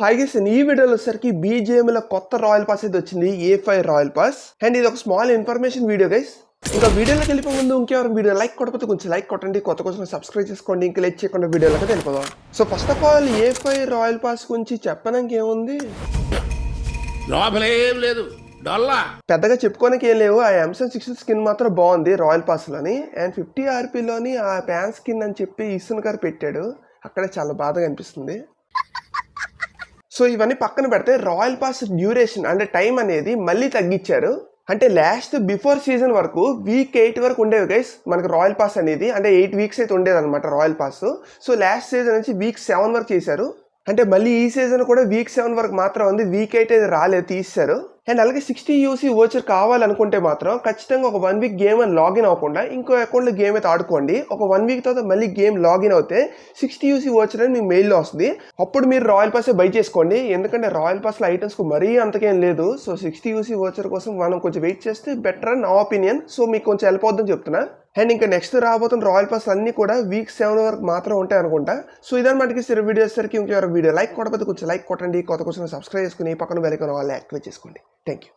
Hi guys ఈ వీడియోలో వచ్చేసరికి BGM లో కొత్త రాయల్ పాస్ అయితే వచ్చింది A five royal pass. And ఇది ఒక స్మాల్ ఇన్ఫర్మేషన్ వీడియో గైస్ ఇంకా వీడియోలోకి వెళ్ళిపోయే ముందు ఇంకెవరు వీడియో లైక్ కొట్టకపోతే కొంచెం లైక్ కొట్టండి కొత్త కోసం సబ్స్క్రైబ్ చేసుకోండి ఇంకా లైక్ చేయకుండా వీడియోలోకి వెళ్ళిపోదాం. So first of all A five royal pass గురించి చెప్పడానికి ఏముంది? లోపలేం లేదు. డొల్లా. పెద్దగా చెప్పుకోనికి ఏం లేవు. ఆ ఎంసన్ సిక్స్ స్కిన్ మాత్రం బాగుంది రాయల్ పాస్లోని అండ్ ఫిఫ్టీ ఆర్పీలోని ఆ ప్యాన్ స్కిన్ అని చెప్పి ఇసున్ గారు పెట్టాడు. అక్కడే చాలా బాధగా అనిపిస్తుంది. సో ఇవన్నీ పక్కన పెడితే రాయల్ పాస్ డ్యూరేషన్ అంటే టైం అనేది మళ్ళీ తగ్గించారు. అంటే లాస్ట్ బిఫోర్ సీజన్ వరకు వీక్ ఎయిట్ వరకు ఉండేవి గైస్ మనకు రాయల్ పాస్ అనేది. అంటే ఎయిట్ వీక్స్ అయితే ఉండేది అనమాట royal pass. So last season నుంచి వీక్ సెవెన్ వరకు చేశారు. అంటే మళ్ళీ ఈ సీజన్ కూడా వీక్ సెవెన్ వరకు మాత్రం ఉంది. వీక్ ఎయిట్ అయితే రాలేదు తీశారు అండ్ అలాగే సిక్స్టీ యూసీ ఓచర్ కావాలనుకుంటే మాత్రం ఖచ్చితంగా ఒక వన్ వీక్ గేమ్ అని లాగిన్ అవ్వకుండా ఇంకో అకౌంట్లో గేమ్ అయితే ఆడుకోండి. ఒక వన్ వీక్ తర్వాత మళ్ళీ గేమ్ లాగిన్ అవుతే సిక్స్టీ యూసీ ఓచర్ అని మీ మెయిల్లో వస్తుంది. అప్పుడు మీరు రాయల్ పాస్ బై చేసుకోండి. ఎందుకంటే రాయల్ పాస్లో ఐటమ్స్కి మరీ అంతకేం లేదు. సో సిక్స్టీ యూసీ ఓచర్ కోసం మనం కొంచెం వెయిట్ చేస్తే బెటర్ అని నా ఒపీనియన్. సో మీకు కొంచెం హెల్ప్ అవుతుందని చెప్తున్నా. అండ్ ఇంకా నెక్స్ట్ రాబోతున్న రాయల్ పాస్ అన్నీ కూడా వీక్ సెవెన్ వరకు మాత్రం ఉంటాయి అనుకుంటా. సో ఇదని మనకి సిరి వీడియో. సరికి ఇంకొక వీడియో లైక్ కొట్టకపోతే కొంచెం లైక్ కొట్టండి. కొత్త కొంచెం సబ్స్క్రైబ్ చేసుకుని పక్కన వెళ్ళిన వాళ్ళు యాక్టివేట్ చేసుకోండి. Thank you